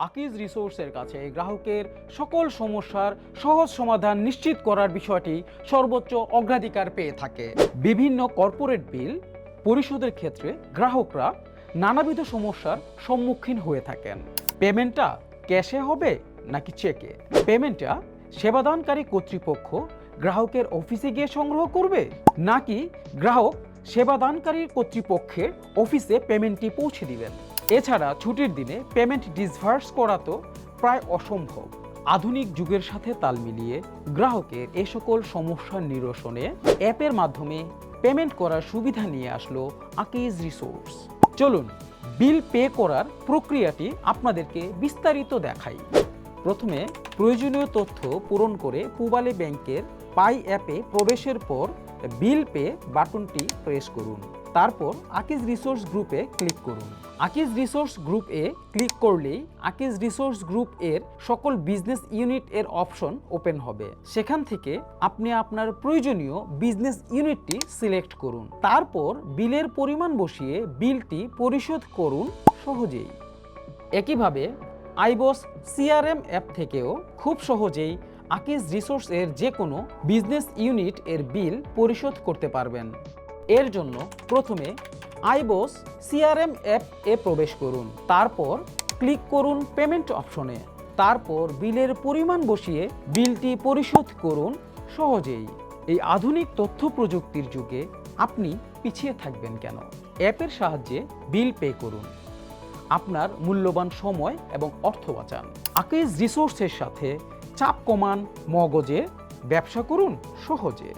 আকিজ রিসোর্সের কাছে গ্রাহকের সকল সমস্যার সহজ সমাধান নিশ্চিত করার বিষয়টি সর্বোচ্চ অগ্রাধিকার পেয়ে থাকে। বিভিন্ন কর্পোরেট বিল পরিশোধের ক্ষেত্রে গ্রাহকরা নানাবিধ সমস্যার সম্মুখীন হয়ে থাকেন। পেমেন্টটা ক্যাশে হবে নাকি চেকে? পেমেন্টটা সেবাদানকারী কর্তৃপক্ষ গ্রাহকের অফিসে গিয়ে সংগ্রহ করবে? নাকি গ্রাহক সেবাদানকারী কর্তৃপক্ষের অফিসে পেমেন্টটি পৌঁছে দিবেন? এছাড়া ছুটির দিনে পেমেন্ট ডিসভার্স করা তো প্রায় অসম্ভব। আধুনিক যুগের সাথে তাল মিলিয়ে গ্রাহকের এ সকল সমস্যার নিরসনে অ্যাপের মাধ্যমে পেমেন্ট করার সুবিধা নিয়ে আসলো আকিজ রিসোর্স চলুন বিল পে করার প্রক্রিয়াটি আপনাদেরকে বিস্তারিত দেখাই। প্রথমে, প্রয়োজনীয় তথ্য পূরণ করে পুবালে ব্যাংকের পাই অ্যাপে প্রবেশের পর বিল পে বাটনটি প্রেস করুন। তারপর আকিজ রিসোর্স গ্রুপে ক্লিক করুন। আকিজ রিসোর্স গ্রুপ এ ক্লিক করলেই আকিজ রিসোর্স গ্রুপ এর সকল বিজনেস ইউনিট এর অপশন ওপেন হবে। সেখান থেকে আপনি আপনার প্রয়োজনীয় বিজনেস ইউনিটটি সিলেক্ট করুন। তারপর বিলের পরিমাণ বসিয়ে বিলটি পরিশোধ করুন সহজেই। একইভাবে আইবস সিআরএম অ্যাপ থেকেও খুব সহজেই আকিজ রিসোর্স এর যে কোনো বিজনেস ইউনিট এর বিল পরিশোধ করতে পারবেন। এর জন্য প্রথমে আইবস সিআরএম অ্যাপ এ প্রবেশ করুন। তারপর ক্লিক করুন পেমেন্ট অপশনে। তারপর বিলের পরিমাণ বসিয়ে বিলটি পরিশোধ করুন সহজেই। এই আধুনিক তথ্য প্রযুক্তির যুগে আপনি পিছিয়ে থাকবেন কেন? অ্যাপের সাহায্যে বিল পে করুন। আপনার মূল্যবান সময় এবং অর্থ বাঁচান। আকেজ রিসোর্সের সাথে চাপ কমান মগজে ব্যবসা করুন সহজে।